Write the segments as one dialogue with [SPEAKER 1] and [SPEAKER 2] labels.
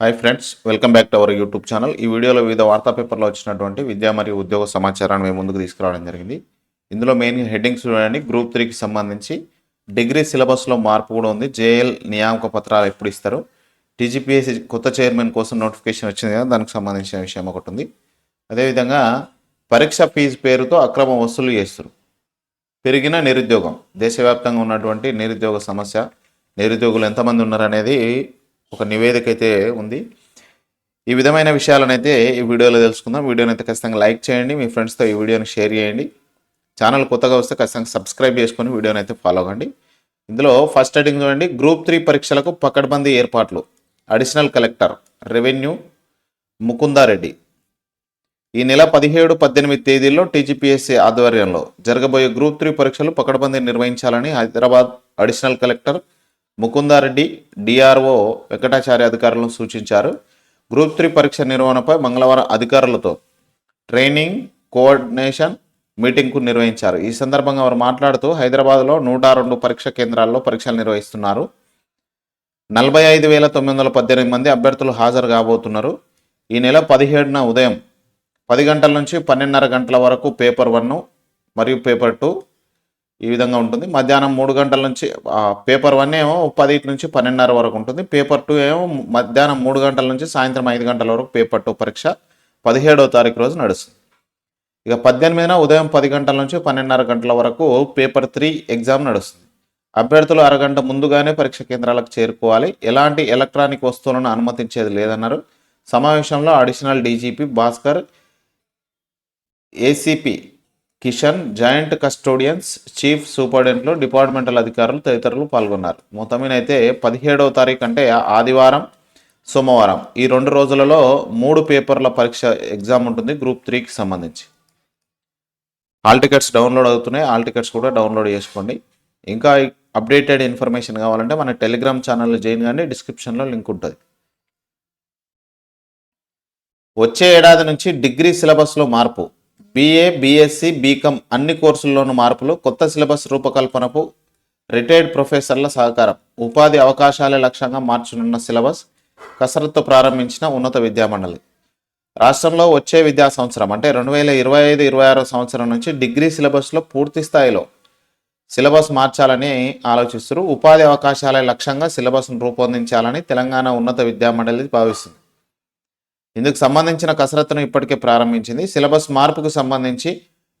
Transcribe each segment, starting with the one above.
[SPEAKER 1] Hi friends welcome back to our YouTube channel ఈ వీడియోలో వివిధ వార్తా పేపర్లో వచ్చినటువంటి విద్యా మరియు ఉద్యోగ సమాచారాన్ని మేము ముందుకు తీసుకురావడం జరిగింది. ఇందులో మెయిన్ హెడ్డింగ్స్ చూడండి. గ్రూప్ త్రీకి సంబంధించి డిగ్రీ సిలబస్లో మార్పు కూడా ఉంది. జేఎల్ నియామక పత్రాలు ఎప్పుడు ఇస్తారు? టీజీపీఎస్సీ కొత్త చైర్మన్ కోసం నోటిఫికేషన్ వచ్చింది కదా దానికి సంబంధించిన విషయం ఒకటి ఉంది. అదేవిధంగా పరీక్ష ఫీజు పేరుతో అక్రమ వసూలు చేస్తారు. పెరిగిన నిరుద్యోగం దేశవ్యాప్తంగా ఉన్నటువంటి నిరుద్యోగ సమస్య నిరుద్యోగులు ఎంతమంది ఉన్నారనేది ఒక నివేదిక అయితే ఉంది. ఈ విధమైన విషయాలనైతే ఈ వీడియోలో తెలుసుకుందాం. వీడియోని అయితే ఖచ్చితంగా లైక్ చేయండి. మీ ఫ్రెండ్స్తో ఈ వీడియోని షేర్ చేయండి. ఛానల్ కొత్తగా వస్తే ఖచ్చితంగా సబ్స్క్రైబ్ చేసుకొని వీడియోని అయితే ఫాలో అవ్వండి. ఇందులో ఫస్ట్ హెడింగ్ చూడండి. గ్రూప్ త్రీ పరీక్షలకు పకడ్బందీ ఏర్పాట్లు. అడిషనల్ కలెక్టర్ రెవెన్యూ ముకుందారెడ్డి ఈ నెల పదిహేడు పద్దెనిమిది తేదీల్లో టీజీపీఎస్సీ ఆధ్వర్యంలో జరగబోయే గ్రూప్ త్రీ పరీక్షలు పకడ్బందీ నిర్వహించాలని Hyderabad additional collector Mukunda Reddy DRO Venkatacharya అధికారులను సూచించారు. గ్రూప్ త్రీ పరీక్ష నిర్వహణపై మంగళవారం అధికారులతో ట్రైనింగ్ కోఆర్డినేషన్ మీటింగ్కు నిర్వహించారు. ఈ సందర్భంగా వారు మాట్లాడుతూ హైదరాబాద్లో నూట రెండు పరీక్ష కేంద్రాల్లో పరీక్షలు నిర్వహిస్తున్నారు. నలభై ఐదు వేల తొమ్మిది వందల పద్దెనిమిది మంది అభ్యర్థులు హాజరు కాబోతున్నారు. ఈ నెల పదిహేడున ఉదయం పది గంటల నుంచి పన్నెండున్నర గంటల వరకు పేపర్ వన్ మరియు పేపర్ టూ ఈ విధంగా ఉంటుంది. మధ్యాహ్నం మూడు గంటల నుంచి పేపర్ వన్ ఏమో పదిటి నుంచి పన్నెండున్నర వరకు ఉంటుంది. పేపర్ టూ ఏమో మధ్యాహ్నం మూడు గంటల నుంచి సాయంత్రం ఐదు గంటల వరకు పేపర్ టూ పరీక్ష పదిహేడవ తారీఖు రోజు నడుస్తుంది. ఇక పద్దెనిమిదిన ఉదయం పది గంటల నుంచి పన్నెండున్నర గంటల వరకు పేపర్ త్రీ ఎగ్జామ్ నడుస్తుంది. అభ్యర్థులు అరగంట ముందుగానే పరీక్ష కేంద్రాలకు చేరుకోవాలి. ఎలాంటి ఎలక్ట్రానిక్ వస్తువులను అనుమతించేది లేదన్నారు. సమావేశంలో additional DGP Bhaskar ACP Kishan joint custodians chief సూపరింటెండెంట్లు departmental అధికారులు తదితరులు పాల్గొన్నారు. మొత్తమైన అయితే పదిహేడవ తారీఖు అంటే ఆదివారం సోమవారం. ఈ రెండు రోజులలో మూడు పేపర్ల పరీక్ష ఎగ్జామ్ ఉంటుంది గ్రూప్ త్రీకి సంబంధించి. ఆల్ టికెట్స్ డౌన్లోడ్ అవుతున్నాయి. ఆల్ టికెట్స్ కూడా డౌన్లోడ్ చేసుకోండి. ఇంకా అప్డేటెడ్ ఇన్ఫర్మేషన్ కావాలంటే మన టెలిగ్రామ్ ఛానల్లో జాయిన్ కానీ డిస్క్రిప్షన్లో లింక్ ఉంటుంది. వచ్చే ఏడాది నుంచి డిగ్రీ సిలబస్లో మార్పు. బీఏ బీఎస్సీ బీకామ్ అన్ని కోర్సుల్లోనూ మార్పులు కొత్త సిలబస్ రూపకల్పనకు రిటైర్డ్ ప్రొఫెసర్ల సహకారం. ఉపాధి అవకాశాలే లక్ష్యంగా మార్చనున్న సిలబస్ కసరత్తు ప్రారంభించిన ఉన్నత విద్యామండలి. రాష్ట్రంలో వచ్చే విద్యా సంవత్సరం అంటే రెండు వేల ఇరవై ఐదు ఇరవై ఆరో సంవత్సరం నుంచి డిగ్రీ సిలబస్లో పూర్తి స్థాయిలో సిలబస్ మార్చాలని ఆలోచిస్తారు ఉపాధి అవకాశాల లక్ష్యంగా సిలబస్ను రూపొందించాలని తెలంగాణ ఉన్నత విద్యామండలి భావిస్తుంది. ఇందుకు సంబంధించిన కసరత్తును ఇప్పటికే ప్రారంభించింది. సిలబస్ మార్పుకు సంబంధించి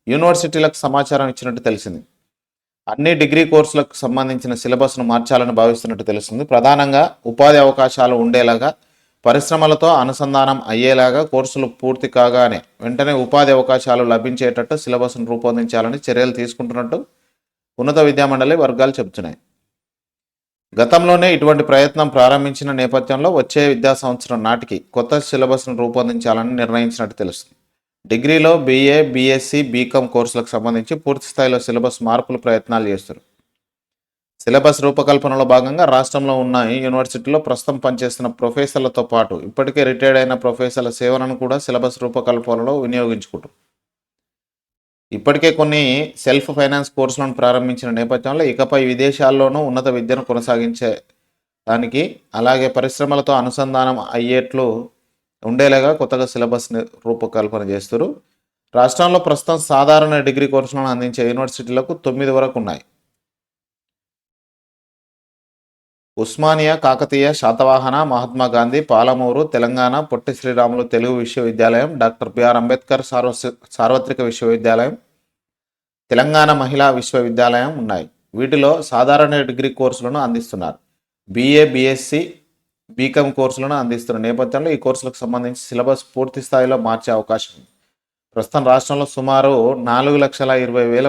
[SPEAKER 1] యూనివర్సిటీలకు సమాచారం ఇచ్చినట్టు తెలిసింది. అన్ని డిగ్రీ కోర్సులకు సంబంధించిన సిలబస్ను మార్చాలని భావిస్తున్నట్టు తెలుస్తుంది. ప్రధానంగా ఉపాధి అవకాశాలు ఉండేలాగా పరిశ్రమలతో అనుసంధానం అయ్యేలాగా కోర్సులు పూర్తి కాగానే వెంటనే ఉపాధి అవకాశాలు లభించేటట్టు సిలబస్ను రూపొందించాలని చర్యలు తీసుకుంటున్నట్టు ఉన్నత విద్యామండలి వర్గాలు చెబుతున్నాయి. గతంలోనే ఇటువంటి ప్రయత్నం ప్రారంభించిన నేపథ్యంలో వచ్చే విద్యా సంవత్సరం నాటికి కొత్త సిలబస్ను రూపొందించాలని నిర్ణయించినట్టు తెలుస్తుంది. డిగ్రీలో బీఏ బీఎస్సీ బీకామ్ కోర్సులకు సంబంధించి పూర్తి స్థాయిలో సిలబస్ మార్పులు ప్రయత్నాలు చేస్తారు సిలబస్ రూపకల్పనలో భాగంగా రాష్ట్రంలో ఉన్న యూనివర్సిటీలో ప్రస్తుతం పనిచేస్తున్న ప్రొఫెసర్లతో పాటు ఇప్పటికే రిటైర్డ్ అయిన ప్రొఫెసర్ల సేవలను కూడా సిలబస్ రూపకల్పనలో వినియోగించుకుంటారు ఇప్పటికే కొన్ని సెల్ఫ్ ఫైనాన్స్ కోర్సులను ప్రారంభించిన నేపథ్యంలో ఇకపై విదేశాల్లోనూ ఉన్నత విద్యను కొనసాగించే దానికి అలాగే పరిశ్రమలతో అనుసంధానం అయ్యేట్లు ఉండేలాగా కొత్తగా సిలబస్ని రూపకల్పన చేస్తారు. రాష్ట్రంలో ప్రస్తుతం సాధారణ డిగ్రీ కోర్సులను అందించే యూనివర్సిటీలకు తొమ్మిది వరకు ఉన్నాయి. ఉస్మానియా కాకతీయ శాతవాహన మహాత్మా గాంధీ పాలమూరు తెలంగాణ పొట్టి శ్రీరాములు తెలుగు విశ్వవిద్యాలయం డాక్టర్ బిఆర్ అంబేద్కర్ సార్వ సార్వత్రిక విశ్వవిద్యాలయం తెలంగాణ మహిళా విశ్వవిద్యాలయం ఉన్నాయి. వీటిలో సాధారణ డిగ్రీ కోర్సులను అందిస్తున్నారు. బీఏ బీఎస్సీ బీకామ్ కోర్సులను అందిస్తున్న నేపథ్యంలో ఈ కోర్సులకు సంబంధించి సిలబస్ పూర్తి స్థాయిలో మార్చే అవకాశం ఉంది. ప్రస్తుతం రాష్ట్రంలో సుమారు నాలుగు లక్షల ఇరవై వేల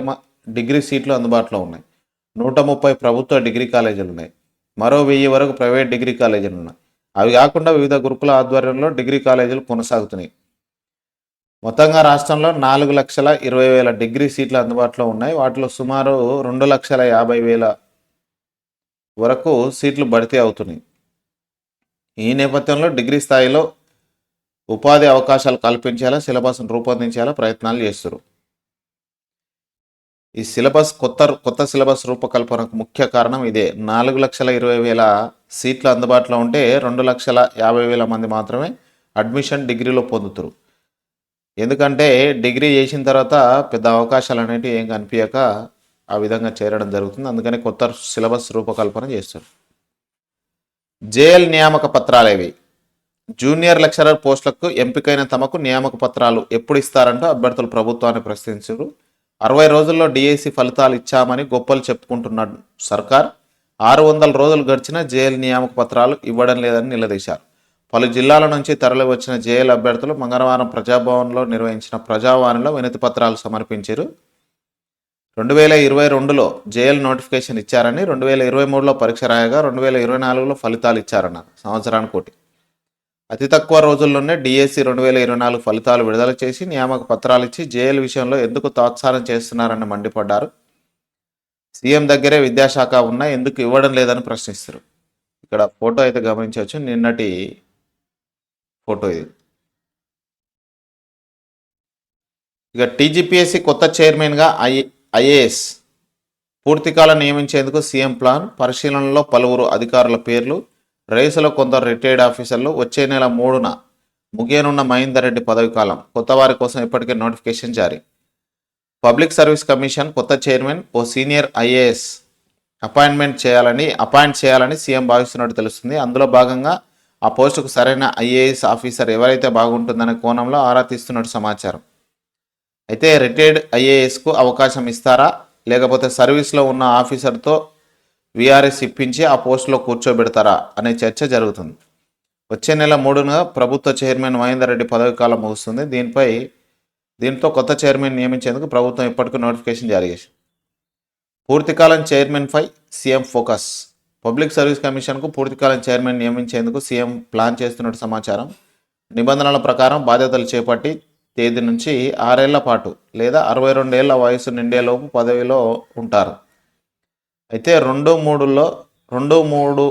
[SPEAKER 1] డిగ్రీ సీట్లు అందుబాటులో ఉన్నాయి. నూట ముప్పై ప్రభుత్వ డిగ్రీ కాలేజీలు ఉన్నాయి. మరో వెయ్యి వరకు ప్రైవేట్ డిగ్రీ కాలేజీలు ఉన్నాయి. అవి కాకుండా వివిధ గురుకుల ఆధ్వర్యంలో డిగ్రీ కాలేజీలు కొనసాగుతున్నాయి. మొత్తంగా రాష్ట్రంలో నాలుగు లక్షల ఇరవై వేల డిగ్రీ సీట్లు అందుబాటులో ఉన్నాయి. వాటిలో సుమారు రెండు లక్షల యాభై వేల వరకు సీట్లు భర్తీ అవుతున్నాయి. ఈ నేపథ్యంలో డిగ్రీ స్థాయిలో ఉపాధి అవకాశాలు కల్పించేలా సిలబస్ను రూపొందించేలా ప్రయత్నాలు చేస్తారు ఈ సిలబస్ కొత్త కొత్త సిలబస్ రూపకల్పనకు ముఖ్య కారణం ఇదే. నాలుగు లక్షల ఇరవై వేల సీట్లు అందుబాటులో ఉంటే రెండు లక్షల యాభై వేల మంది మాత్రమే అడ్మిషన్ డిగ్రీలో పొందుతారు. ఎందుకంటే డిగ్రీ చేసిన తర్వాత పెద్ద అవకాశాలు అనేవి ఏం కనిపించక ఆ విధంగా చేరడం జరుగుతుంది. అందుకని కొత్త సిలబస్ రూపకల్పన చేస్తారు. జేఎల్ నియామక పత్రాలేవి జూనియర్ లెక్చరర్ పోస్టులకు ఎంపికైన తమకు నియామక పత్రాలు ఎప్పుడు ఇస్తారంటూ అభ్యర్థులు ప్రభుత్వాన్ని ప్రశ్నించారు. అరవై రోజుల్లో డిఐసి ఫలితాలు ఇచ్చామని గొప్పలు చెప్పుకుంటున్నాడు సర్కార్. ఆరు వందల రోజులు గడిచిన జేఎల్ నియామక పత్రాలు ఇవ్వడం లేదని నిలదీశారు. పలు జిల్లాల నుంచి తరలి వచ్చిన జేఎల్ అభ్యర్థులు మంగళవారం ప్రజాభవన్లో నిర్వహించిన ప్రజావాణిలో వినతి పత్రాలు సమర్పించారు. రెండు వేల ఇరవై రెండులో జేఎల్ నోటిఫికేషన్ ఇచ్చారని రెండు వేల ఇరవై మూడులో పరీక్ష రాయగా రెండు వేల ఇరవై నాలుగులో ఫలితాలు ఇచ్చారన్నారు. సంవత్సరానికి ఒకటి అతి తక్కువ రోజుల్లోనే డిఎస్సి రెండు వేల ఇరవై నాలుగు ఫలితాలు విడుదల చేసి నియామక పత్రాలు ఇచ్చి జేఎల్ విషయంలో ఎందుకు తాత్సారం చేస్తున్నారని మండిపడ్డారు. సీఎం దగ్గరే విద్యాశాఖ ఉన్నా ఎందుకు ఇవ్వడం లేదని ప్రశ్నిస్తారు. ఇక్కడ ఫోటో అయితే గమనించవచ్చు. నిన్నటి ఫోటో ఇది. ఇక టీజీపీఎస్సీ కొత్త చైర్మన్గా ఐ ఐఏఎస్ పూర్తికాలం నియమించేందుకు సీఎం ప్లాన్ పరిశీలనలో పలువురు అధికారుల పేర్లు రేసులో కొందరు రిటైర్డ్ ఆఫీసర్లు వచ్చే నెల మూడున ముగియనున్న మహేందర్ రెడ్డి పదవి కాలం కొత్త వారి కోసం ఇప్పటికే నోటిఫికేషన్ జారీ. పబ్లిక్ సర్వీస్ కమిషన్ కొత్త చైర్మన్ ఓ సీనియర్ ఐఏఎస్ అపాయింట్మెంట్ చేయాలని అపాయింట్ చేయాలని సీఎం భావిస్తున్నట్టు తెలుస్తుంది. అందులో భాగంగా ఆ పోస్టుకు సరైన ఐఏఎస్ ఆఫీసర్ ఎవరైతే బాగుంటుందనే కోణంలో ఆరా తీస్తున్నట్టు సమాచారం. అయితే రిటైర్డ్ ఐఏఎస్కు అవకాశం ఇస్తారా? లేకపోతే సర్వీస్లో ఉన్న ఆఫీసర్తో వీఆర్ఎస్ ఇప్పించి ఆ పోస్టులో కూర్చోబెడతారా అనే చర్చ జరుగుతుంది. వచ్చే నెల మూడున ప్రభుత్వ చైర్మన్ మహేందర్ రెడ్డి పదవి కాలం ముగుస్తుంది. దీనిపై దీంతో కొత్త చైర్మన్ నియమించేందుకు ప్రభుత్వం ఇప్పటికీ నోటిఫికేషన్ జారీ చేసింది. పూర్తికాలం చైర్మన్పై సీఎం ఫోకస్. పబ్లిక్ సర్వీస్ కమిషన్కు పూర్తికాలం చైర్మన్ నియమించేందుకు సీఎం ప్లాన్ చేస్తున్నట్టు సమాచారం. నిబంధనల ప్రకారం బాధ్యతలు చేపట్టి తేదీ నుంచి ఆరేళ్ళ పాటు లేదా అరవై రెండేళ్ళ వయసు నిండేలోపు పదవిలో ఉంటారు. అయితే రెండు మూడులో రెండు మూడు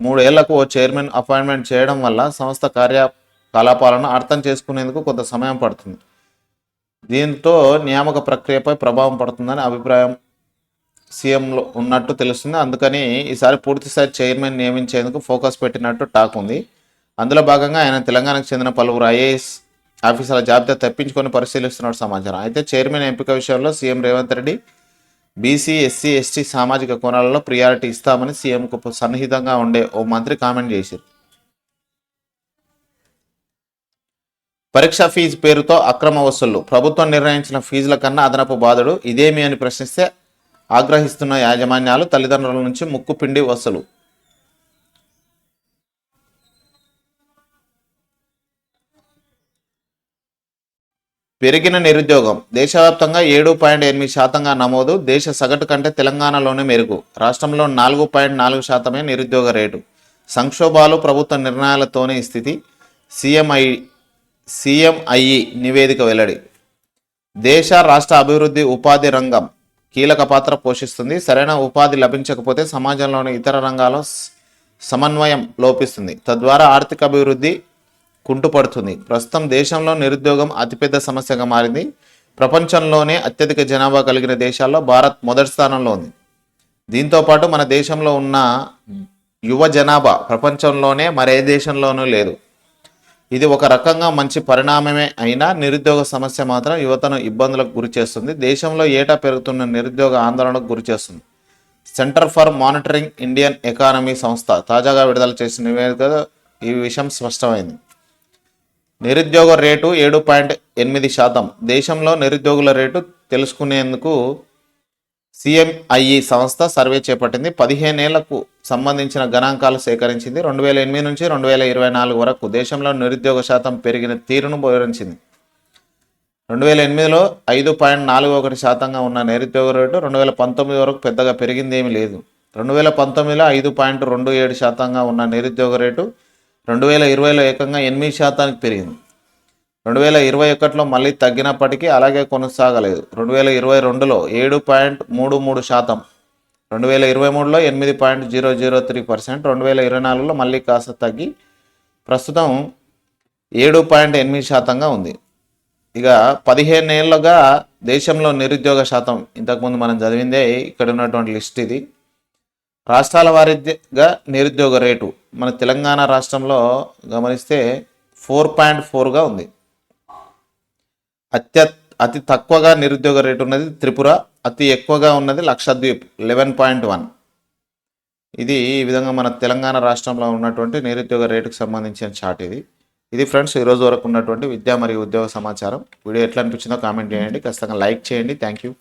[SPEAKER 1] మూడేళ్ళకు ఓ చైర్మన్ అపాయింట్మెంట్ చేయడం వల్ల సంస్థ కార్యకలాపాలను అర్థం చేసుకునేందుకు కొంత సమయం పడుతుంది. దీంతో నియామక ప్రక్రియపై ప్రభావం పడుతుందని అభిప్రాయం సీఎంలో ఉన్నట్టు తెలుస్తుంది. అందుకని ఈసారి పూర్తిస్థాయి చైర్మన్ నియమించేందుకు ఫోకస్ పెట్టినట్టు టాక్ ఉంది. అందులో భాగంగా ఆయన తెలంగాణకు చెందిన పలువురు ఐఏఎస్ ఆఫీసర్ల జాబితా తప్పించుకొని పరిశీలిస్తున్నట్టు సమాచారం. అయితే చైర్మన్ ఎంపిక విషయంలో CM Revanth Reddy BC SC ST సామాజిక కోణాలలో ప్రియారిటీ ఇస్తామని సీఎంకు సన్నిహితంగా ఉండే ఓ మంత్రి కామెంట్ చేశారు. పరీక్ష ఫీజు పేరుతో అక్రమ వసూళ్ళు. ప్రభుత్వం నిర్ణయించిన ఫీజుల కన్నా అదనపు బాధడు ఇదేమి అని ప్రశ్నిస్తే ఆగ్రహిస్తున్న యాజమాన్యాలు తల్లిదండ్రుల నుంచి ముక్కు పిండి వసూలు. పెరిగిన నిరుద్యోగం. దేశవ్యాప్తంగా ఏడు పాయింట్ ఎనిమిది శాతంగా నమోదు. దేశ సగటు కంటే తెలంగాణలోనే మెరుగు. రాష్ట్రంలో నాలుగు పాయింట్ నాలుగు శాతమే నిరుద్యోగ రేటు. సంక్షోభాలు ప్రభుత్వ నిర్ణయాలతోనే స్థితి. సీఎంఐ సీఎంఐఈ నివేదిక వెల్లడి. దేశ రాష్ట్ర అభివృద్ధి ఉపాధి రంగం కీలక పాత్ర పోషిస్తుంది. సరైన ఉపాధి లభించకపోతే సమాజంలోని ఇతర రంగాల్లో సమన్వయం లోపిస్తుంది. తద్వారా ఆర్థిక అభివృద్ధి కుంటుపడుతుంది. ప్రస్తుతం దేశంలో నిరుద్యోగం అతిపెద్ద సమస్యగా మారింది. ప్రపంచంలోనే అత్యధిక జనాభా కలిగిన దేశాల్లో భారత్ మొదటి స్థానంలో ఉంది. దీంతో పాటు మన దేశంలో ఉన్న యువ జనాభా ప్రపంచంలోనే మరే దేశంలోనూ లేదు. ఇది ఒక రకంగా మంచి పరిణామమే అయినా నిరుద్యోగ సమస్య మాత్రం యువతను ఇబ్బందులకు గురి చేస్తుంది. దేశంలో ఏటా పెరుగుతున్న నిరుద్యోగ ఆందోళనకు గురి చేస్తుంది. Centre for monitoring Indian economy సంస్థ తాజాగా విడుదల చేసిన నివేదిక ఈ విషయం స్పష్టమైంది. నిరుద్యోగ రేటు ఏడు పాయింట్ ఎనిమిది శాతం. దేశంలో నిరుద్యోగుల రేటు తెలుసుకునేందుకు సిఎంఐఈ సంస్థ సర్వే చేపట్టింది. పదిహేనేళ్ళకు సంబంధించిన గణాంకాలు సేకరించింది. రెండు వేల ఎనిమిది నుంచి రెండు వేల ఇరవై నాలుగు వరకు దేశంలో నిరుద్యోగ శాతం పెరిగిన తీరును వివరించింది. రెండు వేల ఎనిమిదిలో ఐదు పాయింట్ నాలుగు ఒకటి శాతంగా ఉన్న నిరుద్యోగ రేటు రెండు వేల పంతొమ్మిది వరకు పెద్దగా పెరిగింది ఏమీ లేదు. రెండు వేల పంతొమ్మిదిలో ఐదు పాయింట్ రెండు ఏడు శాతంగా ఉన్న నిరుద్యోగ రేటు రెండు వేల ఇరవైలో ఏకంగా ఎనిమిది శాతానికి పెరిగింది. రెండు వేల ఇరవై ఒకటిలో మళ్ళీ తగ్గినప్పటికీ అలాగే కొనసాగలేదు. రెండు వేల ఇరవై రెండులో ఏడు పాయింట్ మూడు మూడు శాతం. రెండు వేల ఇరవై మూడులో ఎనిమిది point zero zero three percent. రెండు వేల ఇరవై నాలుగులో మళ్ళీ కాస్త తగ్గి ప్రస్తుతం ఏడు పాయింట్ ఎనిమిది శాతంగా ఉంది. ఇక పదిహేను ఏళ్ళుగా దేశంలో నిరుద్యోగ శాతం ఇంతకుముందు మనం చదివిందే ఇక్కడ ఉన్నటువంటి లిస్ట్ ఇది. రాష్ట్రాల వారీగా నిరుద్యోగ రేటు మన తెలంగాణ రాష్ట్రంలో గమనిస్తే ఫోర్ పాయింట్ ఫోర్గా ఉంది. అత్య అతి తక్కువగా నిరుద్యోగ రేటు ఉన్నది త్రిపుర అతి ఎక్కువగా ఉన్నది లక్షద్వీప్ లెవెన్ పాయింట్ వన్. ఇది ఈ విధంగా మన తెలంగాణ రాష్ట్రంలో ఉన్నటువంటి నిరుద్యోగ రేటుకు సంబంధించిన చార్ట్ ఇది. ఇది ఫ్రెండ్స్ ఈరోజు వరకు ఉన్నటువంటి విద్యా మరియు ఉద్యోగ సమాచారం. వీడియో ఎట్లా అనిపించిందో కామెంట్ చేయండి. ఖచ్చితంగా లైక్ చేయండి. Thank you.